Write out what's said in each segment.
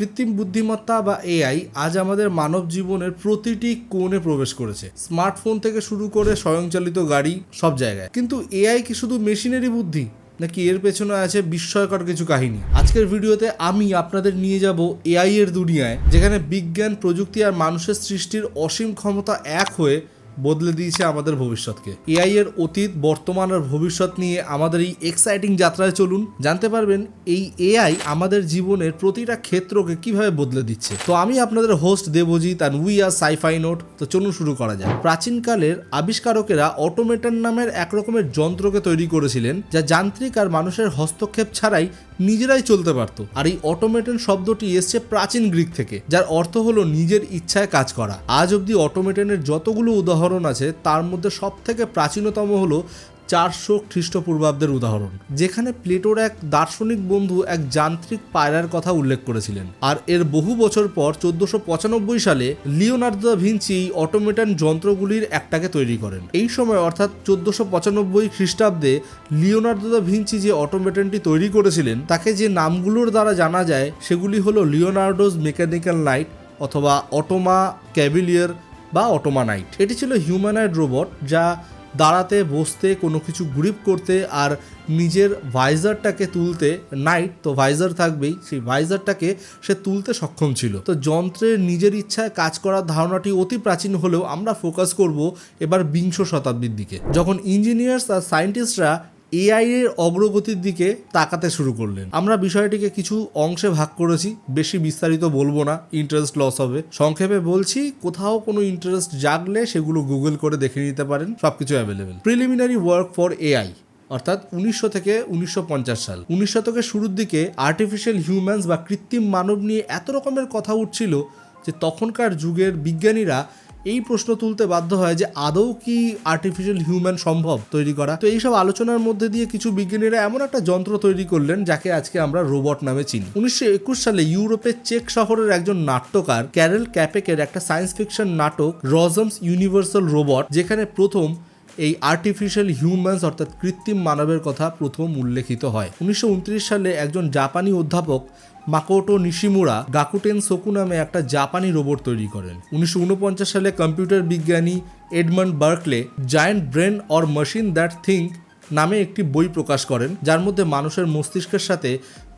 কৃত্রিম বুদ্ধিমত্তা বা এআই আজ আমাদের মানব জীবনের প্রতিটি কোণে প্রবেশ করেছে। স্মার্টফোন থেকে শুরু করে স্বয়ংচালিত গাড়ি, সব জায়গায়। কিন্তু এআই কি শুধু মেশিনেরই বুদ্ধি? নাকি এর পেছনে আছে বিস্ময়কর কিছু কাহিনী? আজকের ভিডিওতে আমি আপনাদের নিয়ে যাব এআই এর দুনিয়ায়, যেখানে বিজ্ঞান, প্রযুক্তি আর মানুষের সৃষ্টির অসীম ক্ষমতা এক হয়ে বদলে দিয়েছে আমাদের ভবিষ্যৎকে। এআই এর অতীত, বর্তমান আর ভবিষ্যৎ নিয়ে আমাদের এই এক্সাইটিং যাত্রায় চলুন। জানতে পারবেন এই এআই আমাদের জীবনের প্রতিটা ক্ষেত্রকে কীভাবে বদলে দিচ্ছে। তো আমি আপনাদের host Debjit R we are sci fi note তো চলুন শুরু করা যায় প্রাচীনকালের আবিষ্কারকেরা অটোমেটন নামের এক রকমের যন্ত্রকে তৈরি করেছিলেন, যা যান্ত্রিক আর মানুষের হস্তক্ষেপ ছাড়াই নিজেরাই চলতে পারত। আর এই অটোমেটন শব্দটি এসছে প্রাচীন গ্রিক থেকে, যার অর্থ হলো নিজের ইচ্ছায় কাজ করা। আজ অবধি অটোমেটনের যতগুলো উদাহরণ আছে, তার মধ্যে সব থেকে প্রাচীনতম হলো চারশো খ্রিস্টপূর্বাব্দের উদাহরণ, যেখানে প্লেটোর এক দার্শনিক বন্ধু এক যান্ত্রিক পায়রার কথা উল্লেখ করেছিলেন। আর এর বহু বছর পর চোদ্দশো পঁচানব্বই সালে লিওনার্দো দা ভিঞ্চি অটোমেটন যন্ত্রগুলির একটাকে তৈরি করেন। এই সময় অর্থাৎ চোদ্দশো পঁচানব্বই খ্রিস্টাব্দে লিওনার্দো দা ভিঞ্চি যে অটোমেটনটি তৈরি করেছিলেন, তাকে যে নামগুলোর দ্বারা জানা যায় সেগুলি হলো লিওনার্ডোজ মেকানিক্যাল নাইট অথবা অটোমা ক্যাভিলিয়ার বা অটোমা নাইট। এটি ছিল হিউম্যানয়েড রোবট যা দাঁড়াতে, বসতে, কোনো কিছু গ্রিপ করতে আর নিজের ভাইজারটাকে তুলতে নাইট তো ভাইজার থাকবেই, সেই ভাইজারটাকে সে তুলতে সক্ষম ছিল। তো যন্ত্রের নিজের ইচ্ছায় কাজ করার ধারণাটি অতি প্রাচীন হলেও আমরা ফোকাস করব এবার বিংশ শতাব্দীর দিকে। যখন ইঞ্জিনিয়ার্স আর সায়েন্টিস্টরা এআই এর অগ্রগতির দিকে তাকাতে শুরু করলেন। আমরা বিষয়টিকে কিছু অংশে ভাগ করেছি, বেশি বিস্তারিত বলব না ইন্টারেস্ট লস হবে। সংক্ষেপে বলছি, কোথাও কোনো ইন্টারেস্ট জাগলে সেগুলো গুগল করে দেখে নিতে পারেন, সবকিছু available preliminary work for AI অর্থাৎ উনিশশো থেকে উনিশশো পঞ্চাশ সাল। উনিশ শতকের শুরুর দিকে আর্টিফিশিয়াল হিউম্যানস বা কৃত্রিম মানব নিয়ে এত রকমের কথা উঠছিল যে তখনকার যুগের বিজ্ঞানীরা এই প্রশ্ন তুলতে বাধ্য হয় যে আদৌ কি আর্টিফিশিয়াল হিউম্যান সম্ভব তৈরি করা? তো এইসব আলোচনার মধ্যে দিয়ে কিছু বিজ্ঞানীরা এমন একটা যন্ত্র তৈরি করলেন, যাকে আজকে আমরা রোবট নামে চিনি। উনিশশো একুশ সালে ইউরোপের চেক শহরের একজন নাট্যকার, ক্যারেল ক্যাপেকের একটা সায়েন্স ফিকশন নাটক, রজমস ইউনিভার্সাল রোবট, যেখানে প্রথম এই আর্টিফিশিয়াল হিউম্যানস অর্থাৎ কৃত্রিম মানবের কথা প্রথম উল্লেখিত হয়। উনিশশো উনত্রিশ সালে একজন জাপানি অধ্যাপক মাকোটো নিশিমুরা গাকুটেন সোকু নামে একটা জাপানি রোবট তৈরি করেন। উনিশশো ঊনপঞ্চাশ সালে কম্পিউটার বিজ্ঞানী Edmund Berkeley giant brain or machine that think নামে একটি বই প্রকাশ করেন, যার মধ্যে মানুষের মস্তিষ্কের সাথে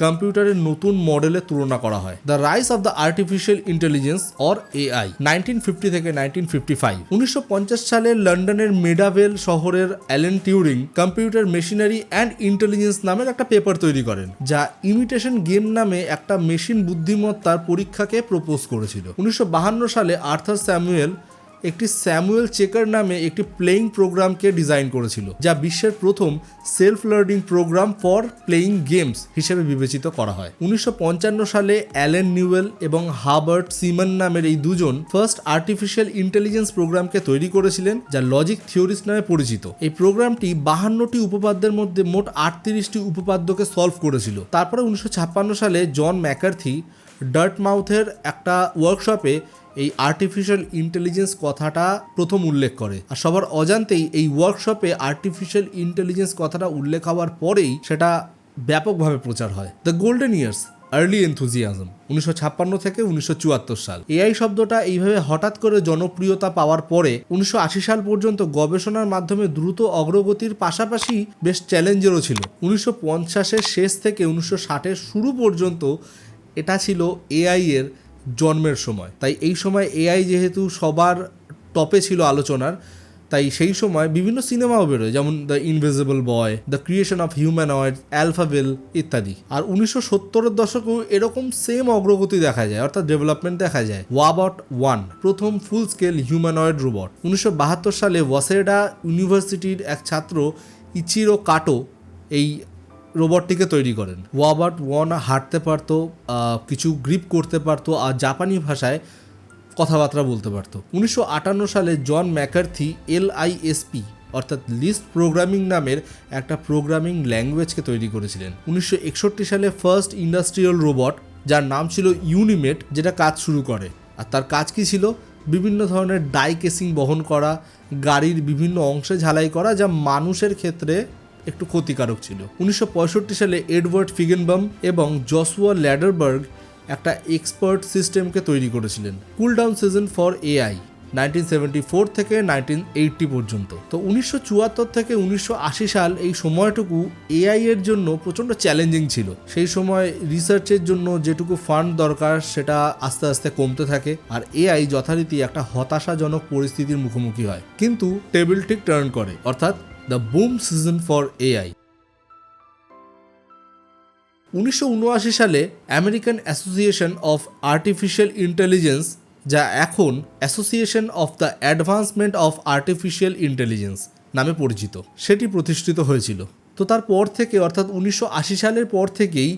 কম্পিউটারের নতুন মডেলের তুলনা করা হয়। The rise of the artificial intelligence, or AI, nineteen fifty থেকে নাইনটিন ফিফটি ফাইভ। উনিশশো পঞ্চাশ সালে লন্ডনের মেডাভেল শহরের Alan Turing computer machinery and intelligence নামের একটা পেপার তৈরি করেন, যা ইমিটেশন গেম নামে একটা মেশিন বুদ্ধিমত্তার পরীক্ষাকে প্রপোজ করেছিল। উনিশশো সালে আর্থার স্যামুয়েল একটি স্যামুয়েল চেকার নামে একটি প্লেয়িং প্রোগ্রামকে ডিজাইন করেছিল, যা বিশ্বের প্রথম self learning program for playing games হিসেবে বিবেচিত করা হয়। উনিশশো পঞ্চান্ন সালে অ্যালেন নিউয়েল এবং হাবার্ট সিমন নামের এই দুজন ফার্স্ট আর্টিফিশিয়াল ইন্টেলিজেন্স প্রোগ্রামকে তৈরি করেছিলেন, যা লজিক থিওরিস্ট নামে পরিচিত। এই প্রোগ্রামটি বাহান্নটি উপপাদ্যের মধ্যে মোট আটত্রিশটি উপপাদ্যকে সলভ করেছিল। তারপরে উনিশশো ছাপ্পান্ন সালে জন ম্যাকার্থি ডার্ট মাউথের একটা ওয়ার্কশপে এই আর্টিফিশিয়াল ইন্টেলিজেন্স কথাটা প্রথম উল্লেখ করে। আর সবার অজান্তেই এই ওয়ার্কশপে আর্টিফিশিয়াল ইন্টেলিজেন্স কথাটা উল্লেখ হওয়ার পরেই সেটা ব্যাপকভাবে প্রচার হয়। The golden years early enthusiasm উনিশশো ছাপ্পান্ন থেকে উনিশশো চুয়াত্তর সাল। এআই শব্দটা এইভাবে হঠাৎ করে জনপ্রিয়তা পাওয়ার পরে উনিশশো আশি সাল পর্যন্ত গবেষণার মাধ্যমে দ্রুত অগ্রগতির পাশাপাশি বেশ চ্যালেঞ্জেরও ছিল। উনিশশো পঞ্চাশের শেষ থেকে উনিশশো ষাটের শুরু পর্যন্ত এটা ছিল এআই এর জন্মের সময়। তাই এই সময় এআই যেহেতু সবার টপে ছিল আলোচনার, তাই সেই সময় বিভিন্ন সিনেমাও বেরোয়, যেমন the invisible boy the creation of humanoid Alphaville ইত্যাদি। আর উনিশশো সত্তরের দশকেও এরকম সেম অগ্রগতি দেখা যায়, অর্থাৎ ডেভেলপমেন্ট দেখা যায়। ওয়াবট ওয়ান প্রথম ফুল স্কেল হিউম্যানয়েড রোবট উনিশশো বাহাত্তর সালে ওয়াসেডা ইউনিভার্সিটির এক ছাত্র ইচিরো কাটো এই রোবটটিকে তৈরি করেন। ওয়াবার্ট ওয়ান হাঁটতে পারতো কিছু গ্রিপ করতে পারতো, আর জাপানি ভাষায় কথাবার্তা বলতে পারতো। উনিশশো সালে জন ম্যাকার্থি এল আইএসপি অর্থাৎ লিস্ট প্রোগ্রামিং নামের একটা প্রোগ্রামিং ল্যাঙ্গুয়েজকে তৈরি করেছিলেন। উনিশশো একষট্টি সালে ফার্স্ট ইন্ডাস্ট্রিয়াল রোবট, যার নাম ছিল ইউনিমেট, যেটা কাজ শুরু করে। আর তার কাজ কি ছিল? বিভিন্ন ধরনের ডাই কেসিং বহন করা, গাড়ির বিভিন্ন অংশে ঝালাই করা, যা মানুষের ক্ষেত্রে একটু ক্ষতিকারক ছিল। উনিশশো পঁয়ষট্টি সালে এডওয়ার্ড ফিগেনবাম এবং জসুয়া ল্যাডারবার্গ একটা এক্সপার্ট সিস্টেমকে তৈরি করেছিলেন। Cool down season for AI, nineteen থেকে নাইনটিন পর্যন্ত। তো উনিশশো চুয়াত্তর থেকে উনিশশো আশি সাল এই সময়টুকু এআই এর জন্য প্রচণ্ড চ্যালেঞ্জিং ছিল। সেই সময় রিসার্চের জন্য যেটুকু ফান্ড দরকার সেটা আস্তে আস্তে কমতে থাকে আর এআই যথারীতি একটা হতাশাজনক পরিস্থিতির মুখোমুখি হয়। কিন্তু টেবিল ঠিক টার্ন করে, অর্থাৎ the boom season for AI. উনিশশো উনআশি সালে American Association of Artificial Intelligence, যা এখন Association of the Advancement of Artificial Intelligence নামে পরিচিত, সেটি প্রতিষ্ঠিত হয়েছিল। তো তারপর থেকে, অর্থাৎ উনিশশো আশি সালের পর থেকেই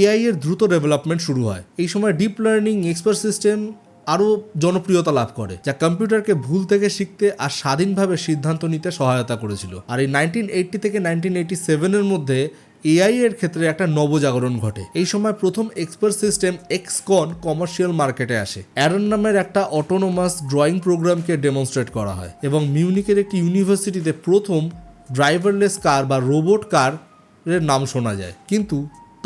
এআই এর দ্রুত ডেভেলপমেন্ট শুরু হয়। এই সময় ডিপ লার্নিং এক্সপার্ট সিস্টেম আরও জনপ্রিয়তা লাভ করে, যা কম্পিউটারকে ভুল থেকে শিখতে আর স্বাধীনভাবে সিদ্ধান্ত নিতে সহায়তা করেছিল। আর এই নাইনটিন এইটটি থেকে নাইনটিন এইটটি সেভেনের মধ্যে এআই এর ক্ষেত্রে একটা নবজাগরণ ঘটে। এই সময় প্রথম এক্সপার্ট সিস্টেম এক্সকন কমার্শিয়াল মার্কেটে আসে। অ্যারন নামের একটা অটোনোমাস ড্রয়িং প্রোগ্রামকে ডেমনস্ট্রেট করা হয় এবং মিউনিকের একটি ইউনিভার্সিটিতে প্রথম ড্রাইভারলেস কার বা রোবট কার এর নাম শোনা যায়। কিন্তু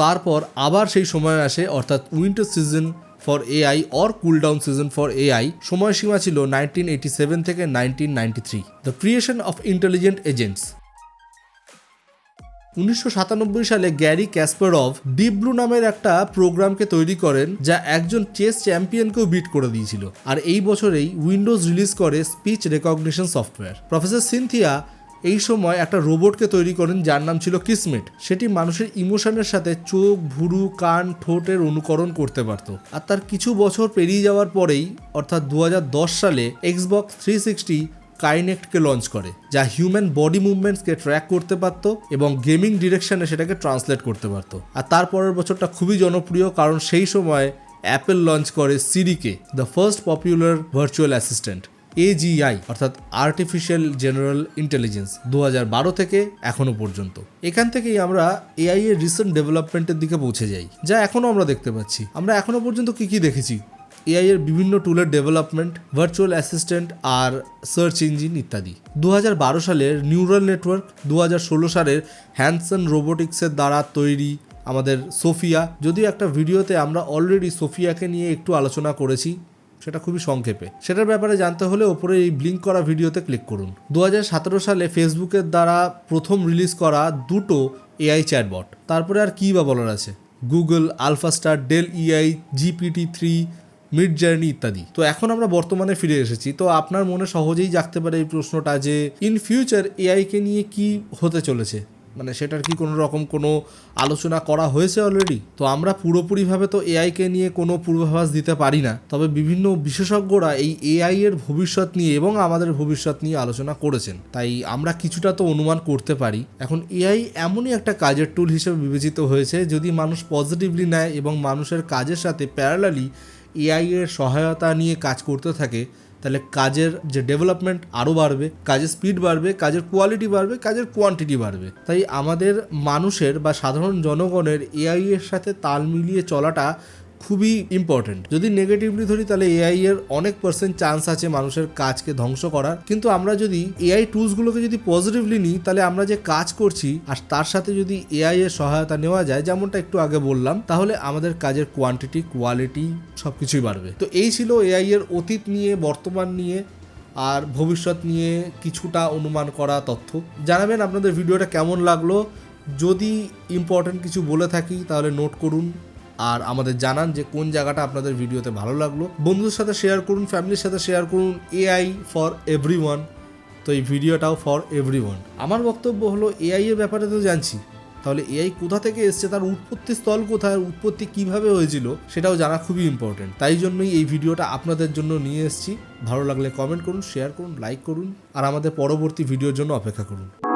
তারপর আবার সেই সময় আসে, অর্থাৎ winter season for AI or cool down season for AI সময়সীমা ছিল নাইনটিন এইটি সেভেন থেকে nineteen ninety three the creation of intelligent agents উনিশশো সাতানব্বই সালে গ্যারি ক্যাসপারভ ডিপ ব্লু নামের একটা প্রোগ্রামকে তৈরি করেন, যা একজন চেস চ্যাম্পিয়নকেও বিট করে দিয়েছিল। আর এই বছরেই উইন্ডোজ রিলিজ করে speech recognition software. Professor Cynthia এই সময় একটা রোবটকে তৈরি করেন যার নাম ছিল কিসমেট। সেটি মানুষের ইমোশনের সাথে চোখ, ভুরু, কান, ঠোঁটের অনুকরণ করতে পারত। আর তার কিছু বছর পেরিয়ে যাওয়ার পরেই, অর্থাৎ দু হাজার দশ সালে এক্সবক্স থ্রি সিক্সটি কাইনেক্টকে লঞ্চ করে, যা হিউম্যান বডি মুভমেন্টসকে ট্র্যাক করতে পারত এবং গেমিং ডিরেকশনে সেটাকে ট্রান্সলেট করতে পারত। আর তারপরের বছরটা খুবই জনপ্রিয়, কারণ সেই সময় অ্যাপেল লঞ্চ করে সিরিকে the first popular virtual assistant AGI, অর্থাৎ আর্টিফিশিয়াল জেনারেল ইন্টেলিজেন্স দু থেকে এখনও পর্যন্ত। এখান থেকেই আমরা এআই এর রিসেন্ট ডেভেলপমেন্টের দিকে পৌঁছে যাই, যা এখনও আমরা দেখতে পাচ্ছি। আমরা এখনও পর্যন্ত কি কি দেখেছি? এআই এর বিভিন্ন টুলের ডেভেলপমেন্ট ভার্চুয়াল অ্যাসিস্ট্যান্ট আর সার্চ ইঞ্জিন ইত্যাদি। দু হাজার বারো সালের নিউরাল নেটওয়ার্ক দু হাজার ষোলো সালের হ্যান্ডসন রোবোটিক্সের দ্বারা তৈরি আমাদের সোফিয়া যদিও একটা ভিডিওতে আমরা অলরেডি সোফিয়াকে নিয়ে একটু আলোচনা করেছি সেটা খুবই সংক্ষেপে। সেটার ব্যাপারে জানতে হলে ওপরে এই ব্লিঙ্ক করা ভিডিওতে ক্লিক করুন। দু হাজার সতেরো সালে ফেসবুকের দ্বারা প্রথম রিলিজ করা দুটো এআই চ্যাটবট তারপরে আর কী বা বলার আছে? Google AlphaStar Dall E GPT three Midjourney ইত্যাদি। তো এখন আমরা বর্তমানে ফিরে এসেছি। তো আপনার মনে সহজেই জাগতে পারে এই প্রশ্নটা যে ইন ফিউচার এআইকে নিয়ে কি হতে চলেছে? মানে সেটার কি কোনো রকম কোনো আলোচনা করা হয়েছে অলরেডি তো আমরা পুরোপুরিভাবে তো এআইকে নিয়ে কোনো পূর্বাভাস দিতে পারি না। তবে বিভিন্ন বিশেষজ্ঞরা এই এআই এর ভবিষ্যৎ নিয়ে এবং আমাদের ভবিষ্যৎ নিয়ে আলোচনা করেছেন। তাই আমরা কিছুটা তো অনুমান করতে পারি। এখন এআই এমনই একটা কাজের টুল হিসেবে বিবেচিত হয়েছে, যদি মানুষ পজিটিভলি নেয় এবং মানুষের কাজের সাথে প্যারালালি এআই এর সহায়তা নিয়ে কাজ করতে থাকে, তাহলে কাজের যে ডেভেলপমেন্ট আরও বাড়বে, কাজের স্পিড বাড়বে, কাজের কোয়ালিটি বাড়বে, কাজের কোয়ান্টিটি বাড়বে। তাই আমাদের মানুষের বা সাধারণ জনগণের এআই এর সাথে তাল মিলিয়ে চলাটা খুবই ইম্পর্টেন্ট যদি নেগেটিভলি ধরি, তাহলে এআই এর অনেক পার্সেন্ট চান্স আছে মানুষের কাজকে ধ্বংস করার। কিন্তু আমরা যদি এআই টুলসগুলোকে যদি পজিটিভলি নিই, তাহলে আমরা যে কাজ করছি, আর তার সাথে যদি এআই এর সহায়তা নেওয়া যায়, যেমনটা একটু আগে বললাম, তাহলে আমাদের কাজের কোয়ান্টিটি কোয়ালিটি সব কিছুই বাড়বে। তো এই ছিল এআই এর অতীত নিয়ে, বর্তমান নিয়ে, আর ভবিষ্যৎ নিয়ে কিছুটা অনুমান করা তথ্য। জানাবেন আপনাদের ভিডিওটা কেমন লাগল। যদি ইম্পর্টেন্ট কিছু বলে থাকি, তাহলে নোট করুন। আর আমাদের জানান যে কোন জায়গাটা আপনাদের ভিডিওতে ভালো লাগল। বন্ধুদের সাথে শেয়ার করুন ফ্যামিলির সাথে শেয়ার করুন এআই ফর এভরি তো এই ভিডিওটাও ফর এভরি আমার বক্তব্য হলো এআই এর ব্যাপারে তো জানছি। তাহলে এআই কোথা থেকে এসছে, তার উৎপত্তি স্থল কোথায় উৎপত্তি কীভাবে হয়েছিল, সেটাও জানা খুবই ইম্পর্টেন্ট তাই জন্যই এই ভিডিওটা আপনাদের জন্য নিয়ে এসেছি। ভালো লাগলে কমেন্ট করুন শেয়ার করুন লাইক করুন, আর আমাদের পরবর্তী ভিডিওর জন্য অপেক্ষা করুন।